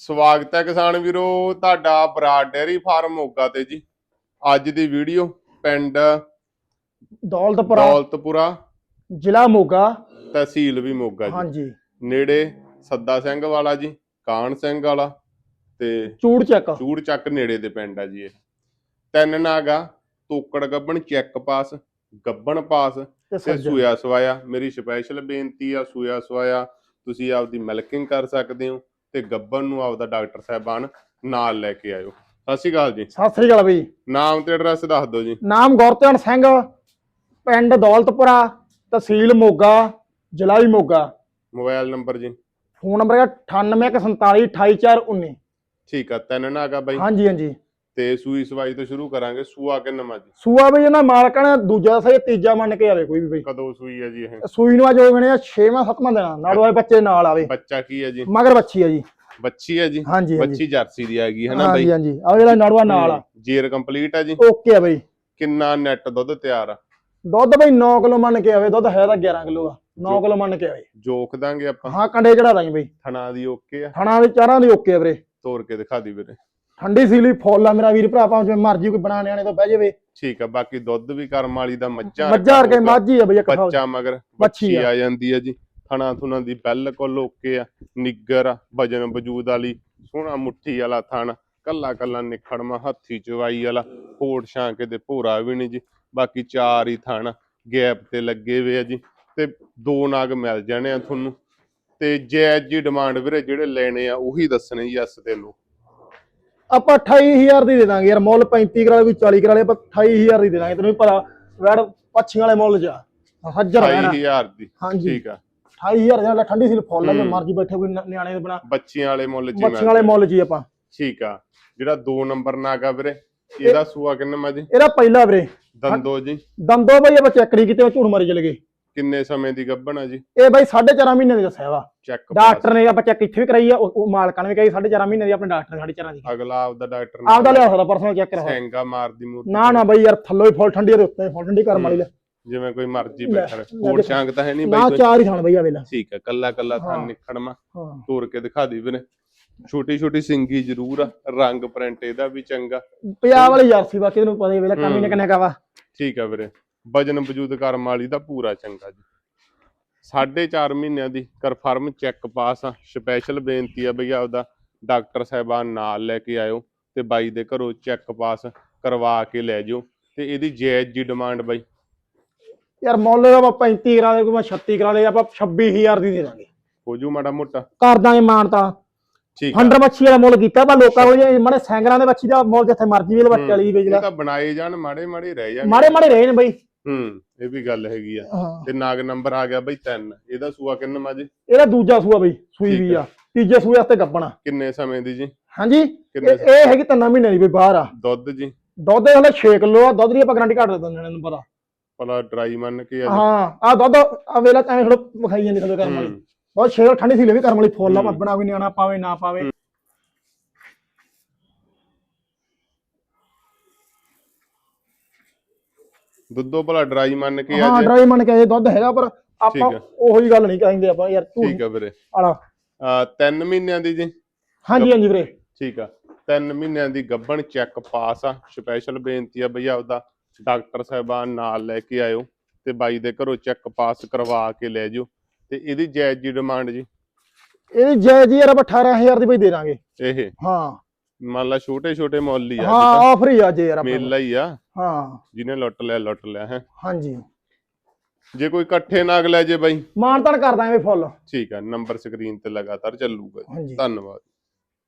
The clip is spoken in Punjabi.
ਸਵਾਗਤ ਹੈ ਕਿਸਾਨ ਵੀਰੋ ਤੁਹਾਡਾ ਬਰਾਡ ਡੇਅਰੀ ਫਾਰਮ ਮੋਗਾ ਤੇ ਜੀ। ਅੱਜ ਦੀ ਵੀਡੀਓ ਪਿੰਡ ਦੌਲਤਪੁਰਾ। ਦੌਲਤਪੁਰਾ ਜ਼ਿਲ੍ਹਾ ਮੋਗਾ। ਤਹਿਸੀਲ ਵੀ ਮੋਗਾ ਜੀ। ਹਾਂਜੀ। ਨੇੜੇ ਸੱਦਾ ਸਿੰਘ ਵਾਲਾ ਜੀ ਕਾਨ ਸਿੰਘ ਵਾਲਾ ਤੇ ਚੂੜ ਚੱਕ। ਚੂੜ ਚੱਕ ਨੇੜੇ ਦੇ ਪਿੰਡ ਆ ਜੀ ਇਹ। ਤਿੰਨ ਨਾਗਾ ਤੋਕੜ ਗੱਬਣ ਚੈੱਕ ਪਾਸ ਗੱਬਣ ਪਾਸ ਤੇ ਸੂਆ ਸਵਾਇਆ। ਮੇਰੀ ਸਪੈਸ਼ਲ ਬੇਨਤੀ ਆ ਸੂਆ ਸਵਾਇਆ। ਤੁਸੀਂ ਆਪਦੀ ਮਿਲਕਿੰਗ ਕਰ ਸਕਦੇ ਹੋ। ਤੇ ਗੱਬਨ ਨੂੰ ਆਪਦਾ ਡਾਕਟਰ ਸਾਹਿਬਾਨ ਨਾਲ ਲੈ ਕੇ ਆਇਓ। ਸਤਿ ਸ਼੍ਰੀ ਅਕਾਲ ਜੀ। ਸਤਿ ਸ੍ਰੀ ਅਕਾਲ ਬਈ। ਨਾਮ ਤੇ ਐਡਰੈਸ ਦੱਸ ਦਿਓ ਜੀ। ਨਾਮ ਗੁਰਤਿਆਨ ਸਿੰਘ ਪਿੰਡ ਦੌਲਤਪੁਰਾ ਤਹਿਸੀਲ ਮੋਗਾ ਜ਼ਿਲ੍ਹਾ ਵੀ ਮੋਗਾ। ਮੋਬਾਈਲ ਨੰਬਰ ਜੀ। ਫੋਨ ਨੰਬਰ ਹੈ 9847288419 ਠੀਕ ਆ ਤਿੰਨ ਨਾਗਾ ਬਾਈ। ਹਾਂਜੀ ਹਾਂਜੀ। ਤੇ ਸੂਈ ਸਵਾਈ ਤੋਂ ਸ਼ੁਰੂ ਕਰਾਂਗੇ ਸੂਆ ਕਿੰਨਾ ਜੀ? ਸੂਆ ਬਈ ਇਹਨਾਂ ਮਾਲਕਾਂ ਨੇ ਦੂਜਾ ਸਹੀ ਤੀਜਾ ਮੰਨ ਕੇ ਆਵੇ ਕੋਈ ਵੀ ਬਈ। ਕਦੋਂ ਸੂਈ ਹੈ ਜੀ ਇਹ? ਸੂਈ ਨੂੰ ਅੱਜ ਹੋ ਗਏ ਨੇ 6ਵਾਂ 7ਵਾਂ ਦਿਨ। ਨਾਲ ਆਏ ਬੱਚੇ ਨਾਲ ਆਵੇ ਬੱਚਾ ਕੀ ਹੈ ਜੀ? ਮਗਰ ਬੱਚੀ ਆ ਜੀ। ਬੱਚੀ ਹੈ ਜੀ? ਹਾਂਜੀ ਹਾਂਜੀ। ਬੱਚੀ ਜਰਸੀ ਦੀ ਆ ਗਈ ਹੈ ਨਾ ਹਾਂਜੀ ਬਾਈ ਹਾਂਜੀ। ਆ ਜਿਹੜਾ ਨੜਵਾ ਨਾਲ ਆ। ਜੀਰ ਕੰਪਲੀਟ ਆ ਜੀ? ਓਕੇ ਆ ਬਈ। ਕਿੰਨਾ ਨੈਟ ਦੁੱਧ ਤਿਆਰ ਆ? ਦੁੱਧ ਬਈ 9 ਕਿਲੋ ਮੰਨ ਕੇ ਆਵੇ ਦੁੱਧ ਹੈ ਤਾਂ 11 ਕਿਲੋ ਆ। 9 ਕਿਲੋ ਮੰਨ ਕੇ ਆਵੇ। ਜੋਕ ਦਾਂਗੇ ਆਪਾਂ। ਹਾਂ ਕੰਡੇ ਚੜਾ ਦਾਂਗੇ ਬਈ। ਥਣਾ ਦੀ ਓਕੇ ਆ? ਥਣਾ ਦੇ ਚਾਰਾਂ ਦੀ ਓਕੇ ਆ ਵੀਰੇ। ਤੋੜ ਕੇ ਦਿਖਾ ਦੀ ਵੀਰੇ। ਠੰਡੀ ਸੀਲੀ ਫੁੱਲ ਆ ਮੇਰਾ ਵੀਰ ਭਰਾ ਭਾਵੇਂ ਜਿਵੇਂ ਮਰਜ਼ੀ ਕੋਈ ਬਣਾ ਨਿਆਣੇ ਤੋਂ ਬਹਿ ਜਾਵੇ। ਠੀਕ ਆ ਬਾਕੀ ਦੁੱਧ ਵੀ ਕਰਮ ਵਾਲੀ ਦਾ ਮੱਝਾਂ ਮੱਝਾਂ ਵਰਗੇ ਮਾਝੀ ਆ ਬਈ ਇੱਕ ਬੱਚਾ ਮਗਰ ਬੱਚੀ ਆ। ਆ ਜਾਂਦੀ ਹੈ ਜੀ। ਥਣਾ ਥੁਣਾ ਦੀ ਬਿਲਕੁਲ ਓਕੇ ਆ। ਨਿੱਗਰ ਆ ਵਜਨ ਵਜੂਦ ਵਾਲੀ ਸੋਹਣਾ ਮੁੱਠੀ ਵਾਲਾ ਥਣ ਕੱਲਾ ਕੱਲਾ ਨਿਖੜਮਾ ਹੱਥੀ ਚਵਾਈ ਵਾਲਾ ਕੋਟ ਛਾਂਕੇ ਦੇ ਭੋਰਾ ਵੀ ਨਹੀਂ ਜੀ। ਬਾਕੀ ਚਾਰ ਹੀ ਥਣ ਗੈਪ ਤੇ ਲੱਗੇ ਹੋਏ ਆ ਜੀ। ਤੇ ਦੋ ਨਾਗ ਮਿਲ ਜਾਣੇ ਆ ਤੁਹਾਨੂੰ। ਤੇ ਜੈਜ ਜੀ ਡਿਮਾਂਡ ਵੀਰੇ ਜਿਹੜੇ ਲੈਣੇ ਆ ਉਹੀ ਦੱਸਣੇ ਜੀ ਐਸ ਤੇ ਲੋ ਆਪਾਂ 28000 ਦੀ ਦੇ ਦਾਂਗੇ ਯਾਰ ਮੁੱਲ 35 ਕਰਾ ਕੋਈ 40 ਕਰਾ ਲੈ ਆਪਾਂ 28000 ਦੀ ਦੇ ਦਾਂਗੇ। ਤੈਨੂੰ ਵੀ ਪਤਾ ਵੈੜ ਪੱਛੀਆਂ ਵਾਲੇ ਮੁੱਲ। ਹੱਜਰ ਰਹਿਣਾ। 28000 ਦੀ ਹਾਂਜੀ। ਠੀਕ ਆ। 28000 ਦੇ ਨਾਲ ਠੰਡੀ ਸੀਲ ਫੁੱਲ ਜੇ ਹੂੰ। ਮਰਜ਼ੀ ਬੈਠੇ ਕੋਈ ਨਿਆਣੇ ਦੇ ਬਣਾ ਬੱਚਿਆਂ ਵਾਲੇ ਮੁੱਲ ਜੀ ਬੱਚੀਆਂ ਵਾਲੇ ਮੁੱਲ ਜੀ ਆਪਾਂ। ਠੀਕ ਆ। ਜਿਹੜਾ 2 ਨੰਬਰ ਨਾਗ ਵੀਰੇ ਇਹਦਾ ਸੂਆ ਕਿੰਨਾ ਜੀ? ਇਹਦਾ ਪਹਿਲਾ ਵੀਰੇ। ਦੰਦੋ ਜੀ। ਦੰਦੋ ਬਈ ਆਪਾਂ ਚੈੱਕ ਨਹੀਂ ਕੀਤੇ ਝੂਠ ਮਾਰੀ ਚਲੇ ਗਏ। ਕਿੰਨੇ ਸਮੇਂ ਦੀ ਗੱਭਣ ਆ ਜੀ? ਇਹ ਬਈ 4.5 ਮਹੀਨੇ ਦੀ ਦੱਸਿਆ ਵਾ। ਚੈੱਕ ਡਾਕਟਰ ਨੇ ਆਪਾਂ ਚੈੱਕ ਇੱਥੇ ਵੀ ਕਰਾਈ ਆ ਉਹ ਉਹ ਮਾਲਕਾਂ ਨੇ ਵੀ ਕਹੀ 4.5 ਮਹੀਨੇ ਦੀ ਆਪਣੇ ਡਾਕਟਰ ਨੇ 4.5 ਦੀ। ਅਗਲਾ ਆਪਦਾ ਡਾਕਟਰ ਆਪਦਾ ਲਿਆ ਸਕਦਾ ਪਰਸਨਲ ਚੈੱਕ ਕਰਾ ਸੈਂਗਾ ਮਾਰਦੀ ਮੂਰਤੀ ਨਾ ਨਾ ਬਈ ਯਾਰ ਥੱਲੋਂ ਹੀ ਫੁੱਲ ਠੰਡੀ ਤੇ ਉੱਤੇ ਹੀ ਫੁੱਲ ਠੰਡੀ ਕਰਮ ਵਾਲੀ ਲੈ। ਜਿਵੇਂ ਕੋਈ ਮਰਜ਼ੀ ਬੈਠਾ ਕੋਟ ਦੇਖੋ। ਸ਼ਾਂਕ ਤਾਂ ਹੈ ਨਹੀਂ ਨਾ ਬਾਈ ਕੋਈ? ਚਾਰ ਹੀ ਥਾਣ ਬਈ ਆ ਵੇਲਾ। ਠੀਕ ਹੈ ਕੱਲਾ ਕੱਲਾ ਥਾਂ ਹਾਂ। ਨਿਖੜਮਾ ਤੋੜ ਕੇ ਦਿਖਾ ਦੀ ਵੀਰੇ। ਛੋਟੀ ਛੋਟੀ ਸਿੰਗੀ ਜ਼ਰੂਰ ਆ। ਰੰਗ ਪ੍ਰਿੰਟ ਇਹਦਾ ਵੀ ਚੰਗਾ। ਪੰਜਾਬ ਵਾਲੀ ਜਰਸੀ ਬਾਕੀ ਤੈਨੂੰ ਪਤਾ ਹੀ ਵੇਲਾ ਕੰਮ ਹੀ ਨੇ ਕਿੰਨੇ ਕਾਵਾ ਠੀਕ ਆ ਵੀਰੇ। ਵਜਨ ਵਜੂਦ ਕਰਮ ਵਾਲੀ ਦਾ ਪੂਰਾ ਚੰਗਾ ਜੀ। ਸਾਢੇ ਚਾਰ ਮਹੀਨਿਆਂ ਦੀ ਕਨਫਰਮ ਚੈੱਕ ਪਾਸ ਆ। ਸਪੈਸ਼ਲ ਬੇਨਤੀ ਆ ਬਈ ਆਪਦਾ ਡਾਕਟਰ ਸਾਹਿਬਾਨ ਨਾਲ ਲੈ ਕੇ ਆਇਓ ਤੇ ਬਾਈ ਦੇ ਘਰੋਂ ਚੈੱਕ ਪਾਸ ਕਰਵਾ ਕੇ ਲੈ ਜਿਓ ਤੇ ਇਹਦੀ ਜਾਇਜ਼ ਜੀ ਡਿਮਾਂਡ ਬਾਈ। ਯਾਰ ਮੁੱਲ ਦਾ ਆਪਾਂ 35 ਕਰਾ ਦੇ ਕੋਈ ਮੈਂ 36 ਕਰਾ ਦੇ ਆਪਾਂ 26000 ਦੀ ਦੇ ਦਾਂਗੇ। ਹੋ ਜੂ ਮਾੜਾ ਮੋਟਾ। ਕਰ ਦਾਂਗੇ ਮਾਨਤਾ ਠੀਕ ਆ। ਹੰਡਰ ਮੱਛੀ ਵਾਲਾ ਮੁੱਲ ਕੀਤਾ ਆਪਾਂ ਲੋਕਾਂ ਕੋਲ ਜੇ ਮਾੜੇ ਸੈਂਗਰਾਂ ਦੇ ਮੱਛੀ ਦਾ ਮੁੱਲ ਜਿੱਥੇ ਮਰਜ਼ੀ ਵੇਲ ਬੱਚੇ ਵਾਲੀ ਵੇਚ ਇਹ ਲੈ। ਤਾਂ ਬਣਾਏ ਜਾਣ ਮਾੜੇ ਮਾੜੇ ਰਹਿ ਜਾਣ। ਮਾੜੇ ਮਾੜੇ ਰਹੇ ਨੇ ਬਈ। ਹੂੰ ਇਹ ਵੀ ਗੱਲ ਹੈਗੀ ਆ। ਹਾਂ। ਤੇ ਨਾਗ ਨੰਬਰ ਆ ਗਿਆ ਬਈ 3 ਇਹਦਾ ਸੂਆ ਕਿੰਨਾ ਮਾ ਜੀ ਇਹਦਾ ਦੂਜਾ ਸੂਆ ਬਈ ਸੂਈ ਵੀ ਆ। ਤੀਜੇ ਸੂਏ ਵਾਸਤੇ ਗੱਪਣਾ। ਕਿੰਨੇ ਸਮੇਂ ਦੀ ਜੀ? ਹਾਂਜੀ ਇਹ ਹੈਗੀ ਤਿੰਨ ਮਹੀਨੇ ਦੀ ਬਈ ਬਾਹਰ ਆ। ਦੁੱਧ ਜੀ? ਦੁੱਧ ਹਲੇ 6 ਕਿਲੋ ਆ। ਦੁੱਧ ਦੀ ਆਪਾਂ ਗਾਰੰਟੀ ਘੱਟ ਦਿੰਦੇ ਨੇ ਪਤਾ। ਭਲਾ ਡਰਾਈ ਮੰਨ ਕੇ ਆ ਹਾਂ ਆ ਦੁੱਧ ਆ ਵੇਲਾ ਤਾਂ ਥੋੜਾ ਵਿਖਾਈ ਜਾਂਦੀ ਥੋੜੇ ਕਰਮ ਵਾਲੀ। ਬਹੁਤ ਛੇਲ ਠੰਡੀ ਸੀ ਵੀ ਕਰਮ ਵਾਲੀ ਫੁੱਲ ਆ। ਆਪਣਾ ਕੋਈ ਨਿਆਣਾ ਪਾਵੇ ਨਾ ਪਾਵੇ। ਦੁੱਧੋ ਭਲਾ ਡਰਾਈ ਮੰਨ ਕੇ ਆ ਹਾਂ ਜੀ ਡਰਾਈ ਮੰਨ ਕੇ ਇਹ ਦੁੱਧ ਹੈਗਾ ਪਰ ਆਪਾਂ ਠੀਕ। ਉਹੋ ਹੀ ਗੱਲ ਨਹੀਂ ਕਹਿੰਦੇ ਆਪਾਂ ਯਾਰ ਤੂੰ ਠੀਕ ਆ ਵੀਰੇ। ਆਲਾ। ਆ 3 ਮਹੀਨਿਆਂ ਦੀ ਜੀ। ਹਾਂਜੀ ਹਾਂਜੀ ਵੀਰੇ। ਠੀਕ ਆ। 3 ਮਹੀਨਿਆਂ ਦੀ ਗੱਭਣ ਚੈੱਕ ਪਾਸ ਆ। ਸਪੈਸ਼ਲ ਬੇਨਤੀ ਆ ਬਈ ਆਪਦਾ ਡਾਕਟਰ ਸਾਹਿਬਾਨ ਨਾਲ ਲੈ ਕੇ ਆਇਓ ਤੇ ਬਾਈ ਦੇ ਘਰੋਂ ਚੈੱਕ ਪਾਸ ਕਰਵਾ ਕੇ ਲੈ ਜਿਓ। ਤੇ ਇਹਦੀ ਜਾਇਜ਼ ਜੀ ਡਿਮਾਂਡ ਜੀ। ਇਹਦੀ ਜੈ ਜੀ ਯਾਰ ਆਪਾਂ 18000 ਦੀ ਬਈ ਦੇ ਦਾਂਗੇ। ਇਹ। ਹਾਂ। ਮੰਨ ਲਾ ਛੋਟੇ ਛੋਟੇ ਮੁੱਲ ਹੀ ਆ ਹਾਂ ਆਫਰ ਹੀ ਆ ਜੇ ਯਾਰ ਮੇਲਾ ਹੀ ਆ। ਹਾਂ। ਜਿਹਨੇ ਲੁੱਟ ਲਿਆ ਲੁੱਟ ਲਿਆ ਹੈ। ਹਾਂਜੀ। ਜੇ ਕੋਈ ਇਕੱਠੇ ਨਾਗ ਲੈ ਜੇ ਬਾਈ। ਮਾਨਤਾਨ ਕਰ ਦਾਂਗੇ ਫੁੱਲ। ਠੀਕ ਆ ਨੰਬਰ ਸਕਰੀਨ ਤੇ ਲਗਾਤਾਰ ਚੱਲੂਗਾ ਜੀ। ਹਾਂਜੀ। ਧੰਨਵਾਦ।